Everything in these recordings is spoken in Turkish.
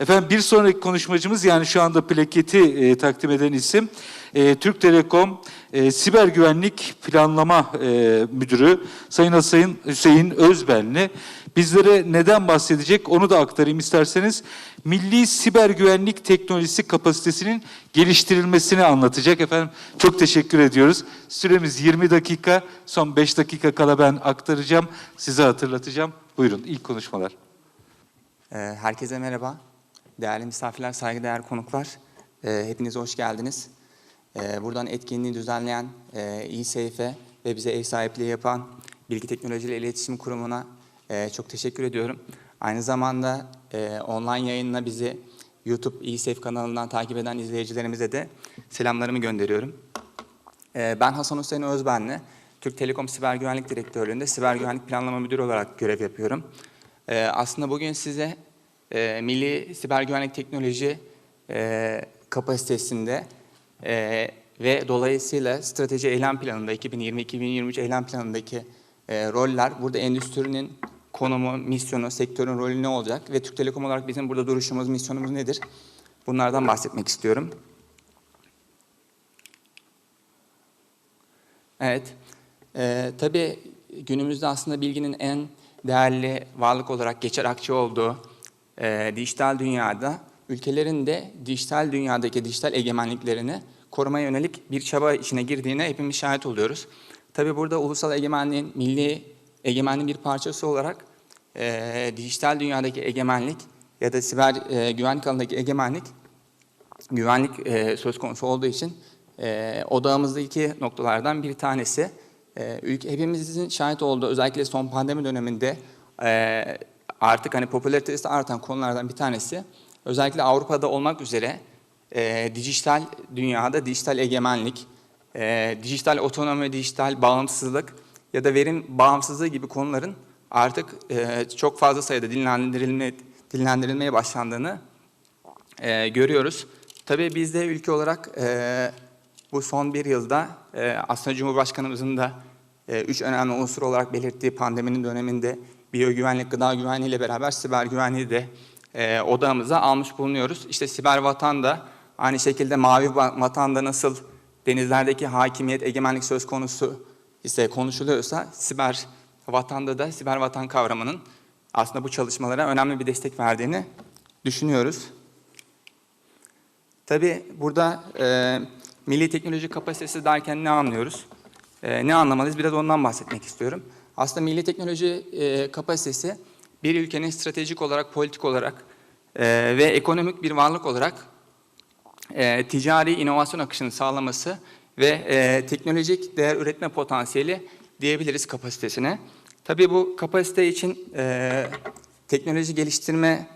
Efendim bir sonraki konuşmacımız yani şu anda plaketi e, takdim eden isim e, Türk Telekom e, Siber Güvenlik Planlama e, Müdürü Sayın Hüseyin, Hüseyin Özbenli. Bizlere neden bahsedecek onu da aktarayım isterseniz. Milli Siber Güvenlik Teknolojisi kapasitesinin geliştirilmesini anlatacak. Efendim çok teşekkür ediyoruz. Süremiz 20 dakika. Son 5 dakika kala ben aktaracağım. Size hatırlatacağım. Buyurun ilk konuşmalar. Ee, Herkese merhaba. Değerli misafirler, saygıdeğer konuklar. Ee, Hepiniz hoş geldiniz. Ee, Buradan etkinliği düzenleyen e, İSeyfe ve bize ev sahipliği yapan Bilgi Teknolojileri İletişim Kurumu'na e, çok teşekkür ediyorum. Aynı zamanda e, online yayınla bizi YouTube İSeyf kanalından takip eden izleyicilerimize de selamlarımı gönderiyorum. Ee, Ben Hasan Hüseyin Özbenli, Türk Telekom Siber Güvenlik Direktörlüğü'nde Siber Güvenlik Planlama Müdürü olarak görev yapıyorum. Ee, Aslında bugün size e, Milli Siber Güvenlik Teknoloji e, kapasitesinde e, ve dolayısıyla strateji eylem planında 2020-2023 eylem planındaki e, roller, burada endüstrinin konumu, misyonu, sektörün rolü ne olacak ve Türk Telekom olarak bizim burada duruşumuz, misyonumuz nedir? Bunlardan bahsetmek istiyorum. Evet. Ee, tabii günümüzde aslında bilginin en değerli varlık olarak geçer akçe olduğu e, dijital dünyada ülkelerin de dijital dünyadaki dijital egemenliklerini korumaya yönelik bir çaba içine girdiğine hepimiz şahit oluyoruz. Tabii burada ulusal egemenliğin, milli egemenliğin bir parçası olarak e, dijital dünyadaki egemenlik ya da siber e, güvenlik alanındaki egemenlik güvenlik e, söz konusu olduğu için e, odağımızdaki noktalardan bir tanesi. E, ülke, hepimizin şahit olduğu özellikle son pandemi döneminde e, artık hani popülaritesi artan konulardan bir tanesi. Özellikle Avrupa'da olmak üzere e, dijital dünyada dijital egemenlik, e, dijital otonomi, dijital bağımsızlık ya da verim bağımsızlığı gibi konuların artık e, çok fazla sayıda dinlendirilme, dinlendirilmeye başlandığını e, görüyoruz. Tabii biz de ülke olarak e, bu son bir yılda e, aslında Cumhurbaşkanımızın da e, üç önemli unsur olarak belirttiği pandeminin döneminde biyogüvenlik, gıda güvenliği ile beraber siber güvenliği de e, odağımıza almış bulunuyoruz. İşte siber vatan da aynı şekilde mavi va- vatanda nasıl denizlerdeki hakimiyet, egemenlik söz konusu ise konuşuluyorsa siber vatanda da siber vatan kavramının aslında bu çalışmalara önemli bir destek verdiğini düşünüyoruz. Tabii burada e, milli teknoloji kapasitesi derken ne anlıyoruz? E, ne anlamalıyız? Biraz ondan bahsetmek istiyorum. Aslında milli teknoloji e, kapasitesi bir ülkenin stratejik olarak, politik olarak e, ve ekonomik bir varlık olarak e, ticari inovasyon akışını sağlaması ve e, teknolojik değer üretme potansiyeli diyebiliriz kapasitesine. Tabii bu kapasite için e, teknoloji geliştirme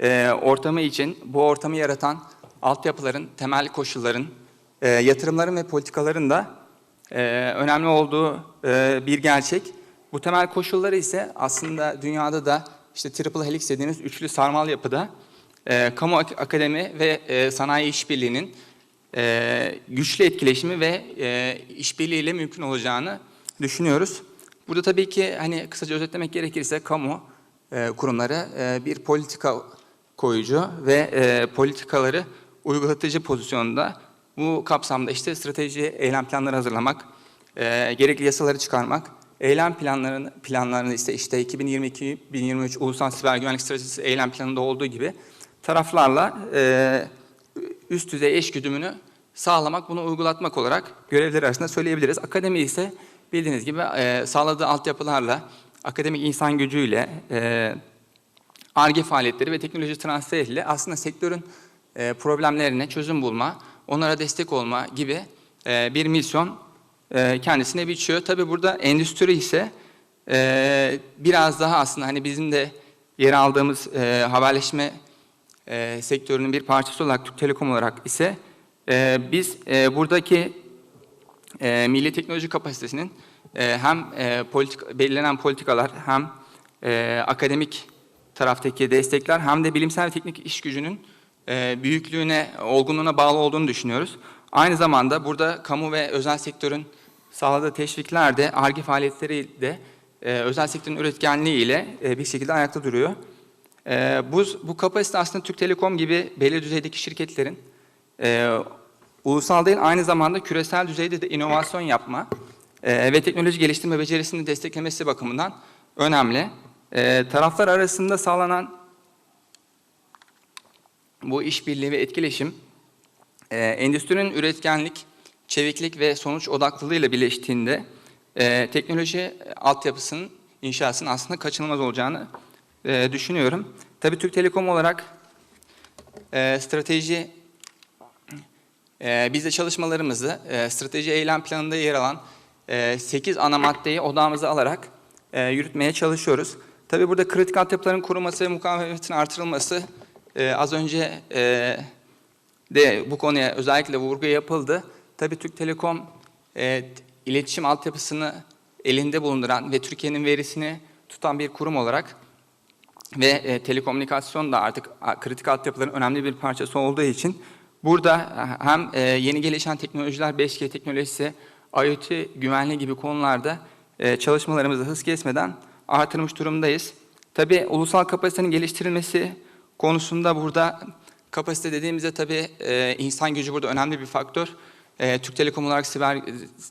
e, ortamı için bu ortamı yaratan altyapıların, temel koşulların, e, yatırımların ve politikaların da e, önemli olduğu e, bir gerçek. Bu temel koşulları ise aslında dünyada da işte triple helix dediğimiz üçlü sarmal yapıda e, kamu ak- akademi ve e, sanayi işbirliğinin e, güçlü etkileşimi ve e, işbirliğiyle mümkün olacağını düşünüyoruz. Burada tabii ki hani kısaca özetlemek gerekirse kamu e, kurumları e, bir politika koyucu ve e, politikaları uygulatıcı pozisyonda bu kapsamda işte strateji eylem planları hazırlamak, e, gerekli yasaları çıkarmak, eylem planlarını planlarını ise işte 2022-2023 Ulusal Siber Güvenlik Stratejisi eylem planında olduğu gibi taraflarla e, üst düzey eş güdümünü sağlamak, bunu uygulatmak olarak görevleri arasında söyleyebiliriz. Akademi ise bildiğiniz gibi e, sağladığı altyapılarla, akademik insan gücüyle, e, ARGE faaliyetleri ve teknoloji transferiyle aslında sektörün e, problemlerine çözüm bulma, onlara destek olma gibi e, bir misyon e, kendisine biçiyor. Tabii burada endüstri ise e, biraz daha aslında hani bizim de yer aldığımız e, haberleşme e, sektörünün bir parçası olarak Türk Telekom olarak ise biz buradaki milli teknoloji kapasitesinin hem politik, belirlenen politikalar hem akademik taraftaki destekler hem de bilimsel teknik iş gücünün büyüklüğüne, olgunluğuna bağlı olduğunu düşünüyoruz. Aynı zamanda burada kamu ve özel sektörün sağladığı teşvikler de, ARGE faaliyetleri de e, özel sektörün üretkenliği ile e, bir şekilde ayakta duruyor. Ee, bu, bu kapasite aslında Türk Telekom gibi belli düzeydeki şirketlerin e, ulusal değil aynı zamanda küresel düzeyde de inovasyon yapma e, ve teknoloji geliştirme becerisini desteklemesi bakımından önemli. E, taraflar arasında sağlanan bu işbirliği ve etkileşim e, endüstrinin üretkenlik, çeviklik ve sonuç odaklılığıyla birleştiğinde e, teknoloji altyapısının inşasının aslında kaçınılmaz olacağını e, düşünüyorum. Tabii Türk Telekom olarak e, strateji e, biz de çalışmalarımızı e, strateji eylem planında yer alan e, 8 ana maddeyi odağımıza alarak e, yürütmeye çalışıyoruz. Tabii burada kritik altyapıların korunması ve mukavemetin artırılması e, az önce e, de bu konuya özellikle vurgu yapıldı. Tabii Türk Telekom e, iletişim altyapısını elinde bulunduran ve Türkiye'nin verisini tutan bir kurum olarak ve e, telekomünikasyon da artık kritik altyapıların önemli bir parçası olduğu için burada e, hem e, yeni gelişen teknolojiler 5G teknolojisi, IoT güvenliği gibi konularda e, çalışmalarımızı hız kesmeden artırmış durumdayız. Tabii ulusal kapasitenin geliştirilmesi konusunda burada kapasite dediğimizde tabii e, insan gücü burada önemli bir faktör. E, Türk Telekom olarak siber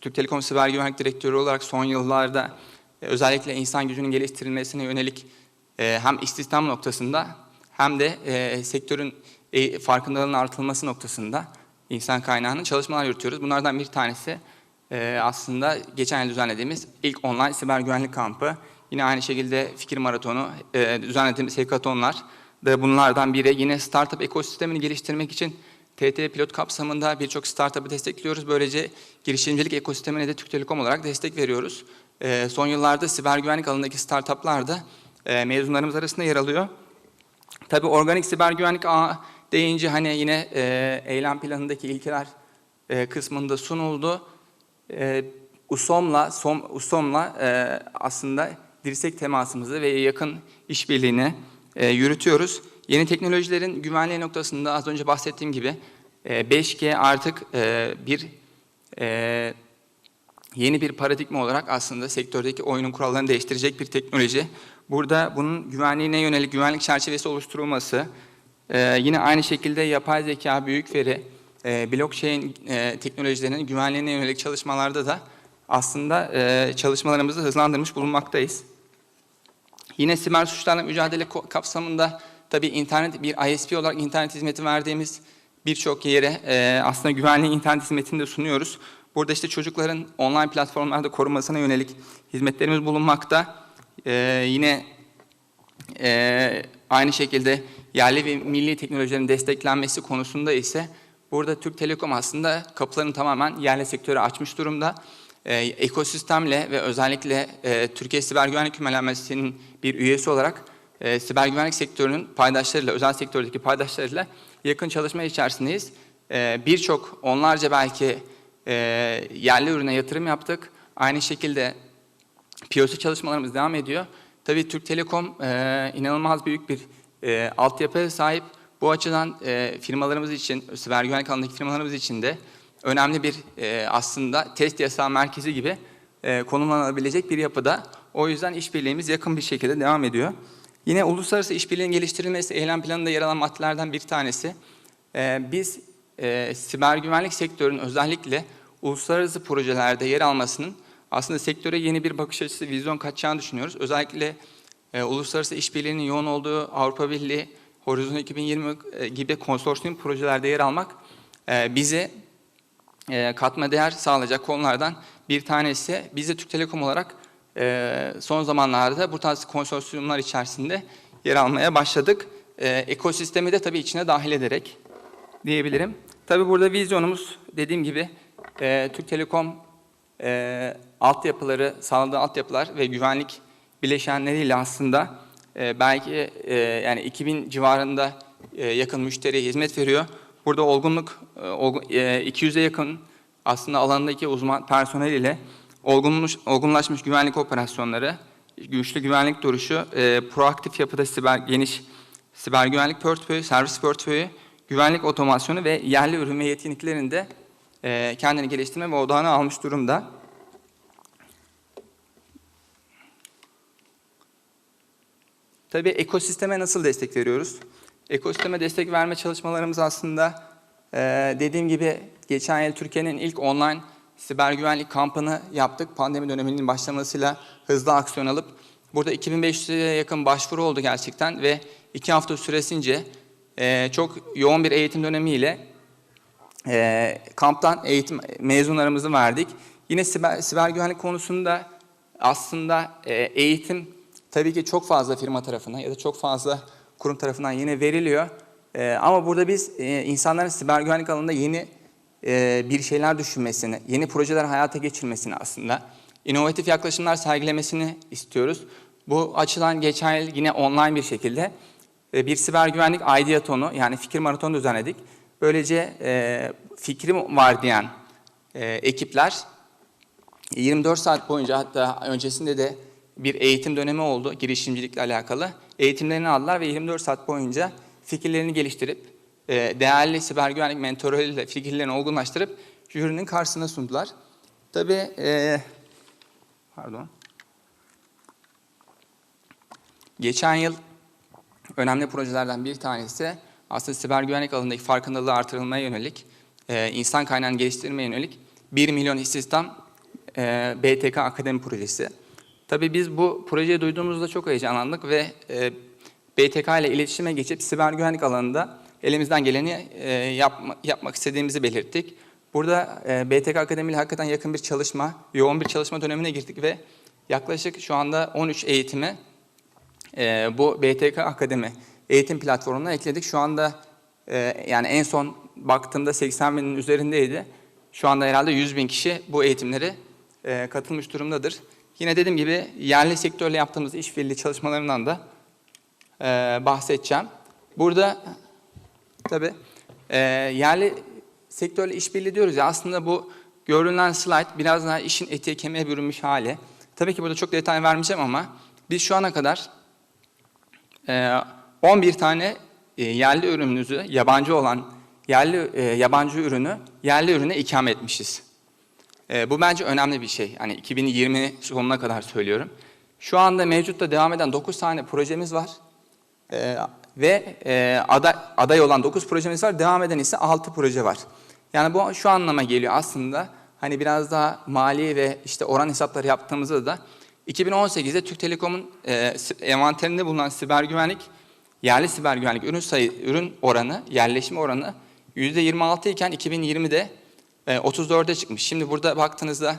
Türk Telekom Siber Güvenlik Direktörü olarak son yıllarda e, özellikle insan gücünün geliştirilmesine yönelik hem istihdam noktasında hem de sektörün e, farkındalığının artırılması noktasında insan kaynağının çalışmalar yürütüyoruz. Bunlardan bir tanesi aslında geçen yıl düzenlediğimiz ilk online siber güvenlik kampı. Yine aynı şekilde fikir maratonu, düzenlediğimiz hackathonlar da bunlardan biri. Yine startup ekosistemini geliştirmek için TT pilot kapsamında birçok startup'ı destekliyoruz. Böylece girişimcilik ekosistemine de Türk Telekom olarak destek veriyoruz. E, son yıllarda siber güvenlik alanındaki startuplar da e, mezunlarımız arasında yer alıyor. Tabii organik siber güvenlik ağı deyince hani yine e, eylem planındaki ilkeler e, kısmında sunuldu. E, USOM'la SOM, USOM'la e, aslında dirsek temasımızı ve yakın işbirliğini e, yürütüyoruz. Yeni teknolojilerin güvenliği noktasında az önce bahsettiğim gibi e, 5G artık e, bir e, yeni bir paradigma olarak aslında sektördeki oyunun kurallarını değiştirecek bir teknoloji. Burada bunun güvenliğine yönelik güvenlik çerçevesi oluşturulması, e, yine aynı şekilde yapay zeka, büyük veri, e, blockchain e, teknolojilerinin güvenliğine yönelik çalışmalarda da aslında e, çalışmalarımızı hızlandırmış bulunmaktayız. Yine siber suçlarla mücadele kapsamında tabii internet bir ISP olarak internet hizmeti verdiğimiz birçok yere e, aslında güvenli internet hizmetini de sunuyoruz. Burada işte çocukların online platformlarda korunmasına yönelik hizmetlerimiz bulunmakta. E, yine e, aynı şekilde yerli ve milli teknolojilerin desteklenmesi konusunda ise burada Türk Telekom aslında kapılarını tamamen yerli sektöre açmış durumda. Ee, ekosistemle ve özellikle e, Türkiye Siber Güvenlik Kümelenmesi'nin bir üyesi olarak e, siber güvenlik sektörünün paydaşlarıyla, özel sektördeki paydaşlarıyla yakın çalışma içerisindeyiz. E, Birçok onlarca belki e, yerli ürüne yatırım yaptık. Aynı şekilde POC çalışmalarımız devam ediyor. Tabii Türk Telekom e, inanılmaz büyük bir e, altyapıya sahip. Bu açıdan e, firmalarımız için, siber güvenlik alanındaki firmalarımız için de önemli bir e, aslında test yasağı merkezi gibi e, konumlanabilecek bir yapıda. O yüzden işbirliğimiz yakın bir şekilde devam ediyor. Yine uluslararası işbirliğinin geliştirilmesi eylem planında yer alan maddelerden bir tanesi. E, biz e, siber güvenlik sektörünün özellikle uluslararası projelerde yer almasının aslında sektöre yeni bir bakış açısı, vizyon katacağını düşünüyoruz. Özellikle e, uluslararası işbirliğinin yoğun olduğu Avrupa Birliği, Horizon 2020 e, gibi konsorsiyum projelerde yer almak e, bize e, katma değer sağlayacak konulardan bir tanesi. Biz de Türk Telekom olarak e, son zamanlarda bu tarz konsorsiyumlar içerisinde yer almaya başladık. E, ekosistemi de tabii içine dahil ederek diyebilirim. Tabii burada vizyonumuz dediğim gibi e, Türk Telekom e, altyapıları, sağladığı altyapılar ve güvenlik bileşenleriyle aslında belki yani 2000 civarında yakın müşteriye hizmet veriyor. Burada olgunluk, e, olgun- e, 200'e yakın aslında alandaki uzman personel ile olgunmuş, olgunlaşmış güvenlik operasyonları, güçlü güvenlik duruşu, e, proaktif yapıda siber geniş siber güvenlik portföyü, servis portföyü, güvenlik otomasyonu ve yerli ürün ve yetkinliklerini de e, kendini geliştirme ve odağına almış durumda. Tabii ekosisteme nasıl destek veriyoruz? Ekosisteme destek verme çalışmalarımız aslında e, dediğim gibi geçen yıl Türkiye'nin ilk online siber güvenlik kampını yaptık. Pandemi döneminin başlamasıyla hızlı aksiyon alıp burada 2500'e yakın başvuru oldu gerçekten ve iki hafta süresince e, çok yoğun bir eğitim dönemiyle e, kamptan eğitim mezunlarımızı verdik. Yine siber, siber güvenlik konusunda aslında e, eğitim tabii ki çok fazla firma tarafından ya da çok fazla kurum tarafından yine veriliyor. E, ama burada biz e, insanların siber güvenlik alanında yeni e, bir şeyler düşünmesini, yeni projeler hayata geçirmesini aslında, inovatif yaklaşımlar sergilemesini istiyoruz. Bu açıdan geçen yıl yine online bir şekilde e, bir siber güvenlik ideatonu yani fikir maratonu düzenledik. Böylece e, fikrim var diyen e, ekipler 24 saat boyunca hatta öncesinde de bir eğitim dönemi oldu girişimcilikle alakalı. Eğitimlerini aldılar ve 24 saat boyunca fikirlerini geliştirip e, değerli siber güvenlik mentorlarıyla fikirlerini olgunlaştırıp jürinin karşısına sundular. Tabii e, pardon. Geçen yıl önemli projelerden bir tanesi aslında siber güvenlik alanındaki farkındalığı artırılmaya yönelik, e, insan kaynağını geliştirmeye yönelik 1 milyon istihdam BTK Akademi Projesi. Tabii biz bu projeyi duyduğumuzda çok heyecanlandık ve e, BTK ile iletişime geçip siber güvenlik alanında elimizden geleni e, yapma, yapmak istediğimizi belirttik. Burada e, BTK Akademi ile hakikaten yakın bir çalışma, yoğun bir çalışma dönemine girdik ve yaklaşık şu anda 13 eğitimi e, bu BTK Akademi eğitim platformuna ekledik. Şu anda e, yani en son baktığımda 80 binin üzerindeydi. Şu anda herhalde 100 bin kişi bu eğitimlere e, katılmış durumdadır. Yine dediğim gibi yerli sektörle yaptığımız işbirliği çalışmalarından da e, bahsedeceğim. Burada tabii e, yerli sektörle işbirliği diyoruz ya aslında bu görünen slide biraz daha işin etiğe kemiğe bürünmüş hali. Tabii ki burada çok detay vermeyeceğim ama biz şu ana kadar e, 11 tane e, yerli ürünümüzü yabancı olan yerli e, yabancı ürünü yerli ürüne ikame etmişiz. E, bu bence önemli bir şey. Hani 2020 sonuna kadar söylüyorum. Şu anda mevcutta devam eden 9 tane projemiz var. E, ve e, aday, aday olan 9 projemiz var. Devam eden ise 6 proje var. Yani bu şu anlama geliyor aslında. Hani biraz daha mali ve işte oran hesapları yaptığımızda da 2018'de Türk Telekom'un e, envanterinde bulunan siber güvenlik yerli siber güvenlik ürün sayı ürün oranı, yerleşme oranı %26 iken 2020'de e, 34'e çıkmış. Şimdi burada baktığınızda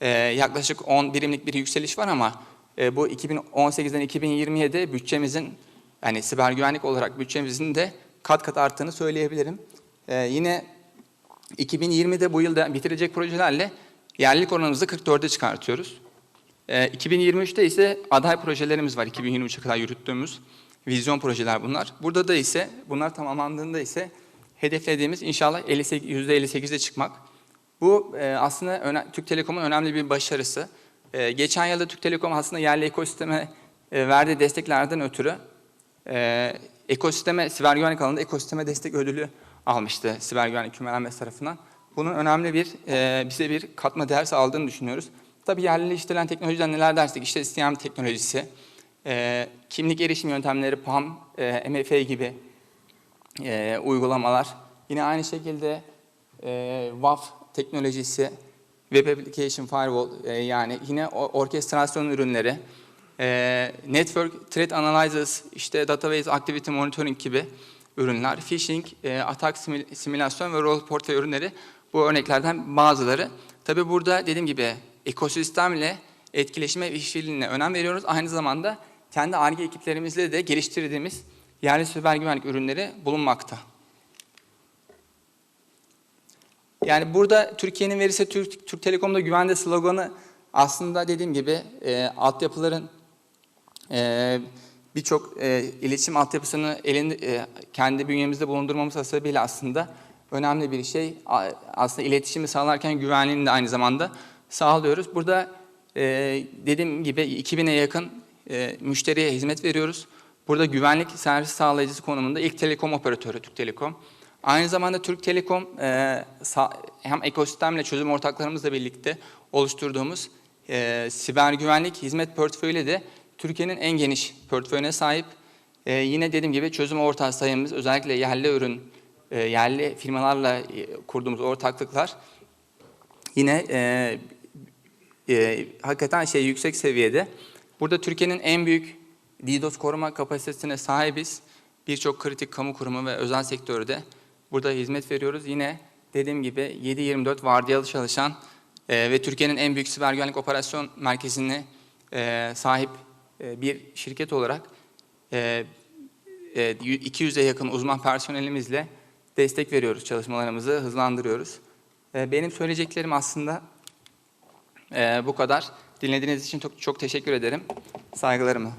e, yaklaşık 10 birimlik bir yükseliş var ama e, bu 2018'den 2020'ye de bütçemizin yani siber güvenlik olarak bütçemizin de kat kat arttığını söyleyebilirim. E, yine 2020'de bu yılda bitirecek projelerle yerlilik oranımızı 44'e çıkartıyoruz. E, 2023'te ise aday projelerimiz var 2023'e kadar yürüttüğümüz vizyon projeler bunlar. Burada da ise bunlar tamamlandığında ise hedeflediğimiz inşallah 58, %58'e çıkmak. Bu e, aslında Türk Telekom'un önemli bir başarısı. E, geçen yılda Türk Telekom aslında yerli ekosisteme e, verdiği desteklerden ötürü e, ekosisteme, siber güvenlik alanında ekosisteme destek ödülü almıştı siber güvenlik kümelenmesi tarafından. Bunun önemli bir, bize bir katma değer sağladığını düşünüyoruz. Tabii yerleştirilen teknolojiden neler dersek, işte STM teknolojisi, kimlik erişim yöntemleri, PAM, e, MFA gibi e, uygulamalar. Yine aynı şekilde e, WAF teknolojisi, Web Application Firewall e, yani yine orkestrasyon ürünleri, e, Network Threat Analysis, işte Database Activity Monitoring gibi ürünler, phishing, e, atak simül- simülasyon ve role portföy ürünleri bu örneklerden bazıları. Tabii burada dediğim gibi ekosistemle etkileşime ve işbirliğine önem veriyoruz. Aynı zamanda kendi ARGE ekiplerimizle de geliştirdiğimiz yerli siber güvenlik ürünleri bulunmakta. Yani burada Türkiye'nin verisi Türk, Türk Telekom'da güvende sloganı aslında dediğim gibi e, altyapıların e, birçok e, iletişim altyapısını elinde, e, kendi bünyemizde bulundurmamız hasebiyle aslında önemli bir şey. Aslında iletişimi sağlarken güvenliğini de aynı zamanda sağlıyoruz. Burada e, dediğim gibi 2000'e yakın e, müşteriye hizmet veriyoruz. Burada güvenlik servis sağlayıcısı konumunda ilk telekom operatörü Türk Telekom. Aynı zamanda Türk Telekom e, hem ekosistemle çözüm ortaklarımızla birlikte oluşturduğumuz e, siber güvenlik hizmet portföyüyle de Türkiye'nin en geniş portföyüne sahip. E, yine dediğim gibi çözüm ortağı sayımız özellikle yerli ürün, e, yerli firmalarla e, kurduğumuz ortaklıklar yine e, e, hakikaten şey yüksek seviyede. Burada Türkiye'nin en büyük DDoS koruma kapasitesine sahibiz. Birçok kritik kamu kurumu ve özel sektörde burada hizmet veriyoruz. Yine dediğim gibi 7-24 vardiyalı çalışan e, ve Türkiye'nin en büyük siber güvenlik operasyon merkezine e, sahip e, bir şirket olarak e, e, 200'e yakın uzman personelimizle destek veriyoruz çalışmalarımızı, hızlandırıyoruz. E, Benim söyleyeceklerim aslında ee, bu kadar. Dinlediğiniz için çok, çok teşekkür ederim. Saygılarımı.